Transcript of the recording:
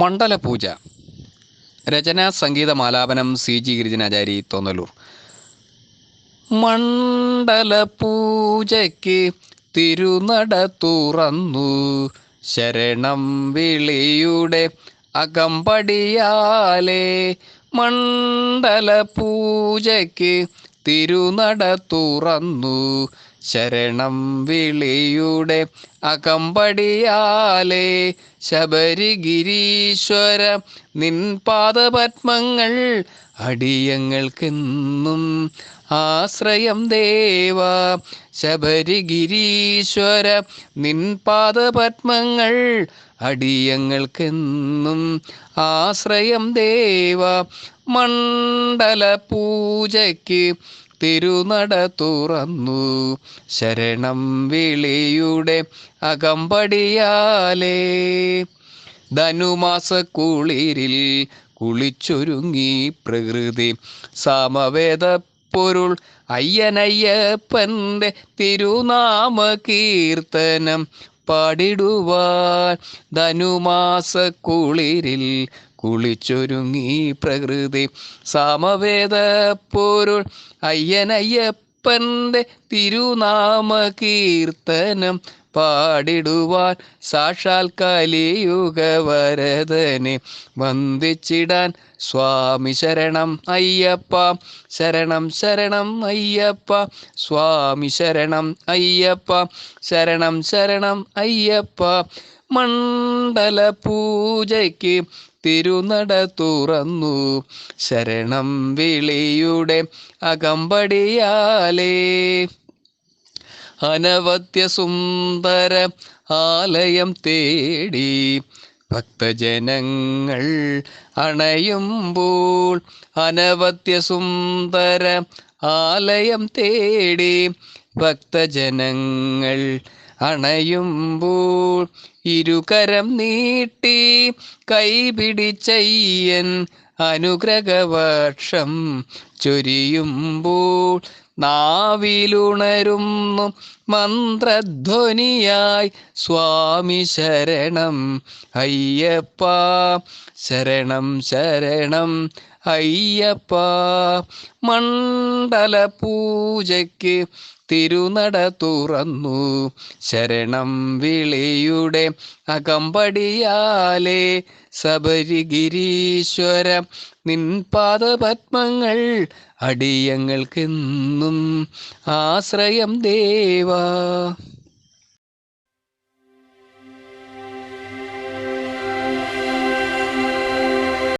മണ്ഡലപൂജ. രചന സംഗീതമാലാപനം C G Girijanachari Thonnalloor. മണ്ഡലപൂജയ്ക്ക് തിരുനട തുറന്നു. ശരണം വിളിയുടെ അകമ്പടിയാലേ മണ്ഡലപൂജയ്ക്ക് തിരുനട തുറന്നു. ശരണം വിളിയുടെ അകമ്പടിയാലേ ശബരിഗിരീശ്വര നിൻ പാദപത്മങ്ങൾ അടിയങ്ങൾക്കെന്നും ആശ്രയം ദേവ. ശബരിഗിരീശ്വര നിൻ പാദപത്മങ്ങൾ അടിയങ്ങൾക്കെന്നും ആശ്രയം ദേവ. മണ്ഡല പൂജയ്ക്ക് തിരുനട തുറന്നു. ശരണം വിളിയുടെ അകമ്പടിയാലേ. ധനുമാസ കുളിരിൽ കുളിച്ചൊരുങ്ങി പ്രകൃതി സാമവേദ പൊരുൾ അയ്യനയ്യപ്പന്റെ തിരുനാമ കീർത്തനം പാടിടുവാൻ ധനുമാസ കുളിരിൽ കുളിച്ചൊരുങ്ങി പ്രകൃതി സാമവേദ പൊരുൾ അയ്യനയ്യപ്പന്റെ തിരുനാമ കീർത്തനം പാടിടുവാൻ സാക്ഷാൽ കലിയുഗ വരതനെ വന്ദിച്ചിടാൻ സ്വാമി ശരണം അയ്യപ്പ ശരണം ശരണം അയ്യപ്പ സ്വാമി ശരണം അയ്യപ്പ ശരണം ശരണം അയ്യപ്പ. മണ്ഡല പൂജയ്ക്ക് തിരുനട തുറന്നു. ശരണം വിളിയുടെ അകമ്പടിയാലേ. അനവത്യ സുന്ദര ആലയം തേടി ഭക്തജനങ്ങൾ അണയുമ്പോൾ അനവത്യസുന്ദര ആലയം തേടി ഭക്തജനങ്ങൾ അണയുമ്പോൾ ഇരുകരം നീട്ടി കൈപിടിച്ചയ്യൻ അനുഗ്രഹവർഷം ചൊരിയുമ്പോൾ നാവിലുണരുന്നു മന്ത്രധ്വനിയായി സ്വാമി ശരണം അയ്യപ്പ. ശരണം ശരണം. അയ്യപ്പ മണ്ഡല പൂജയ്ക്ക് തിരുനട തുറന്നു. ശരണം വിളിയുടെ അകമ്പടിയാലേ ശബരിഗിരീശ്വര നിൻ പാദപത്മങ്ങൾ അടിയങ്ങൾക്കെന്നും ആശ്രയം ദേവാ.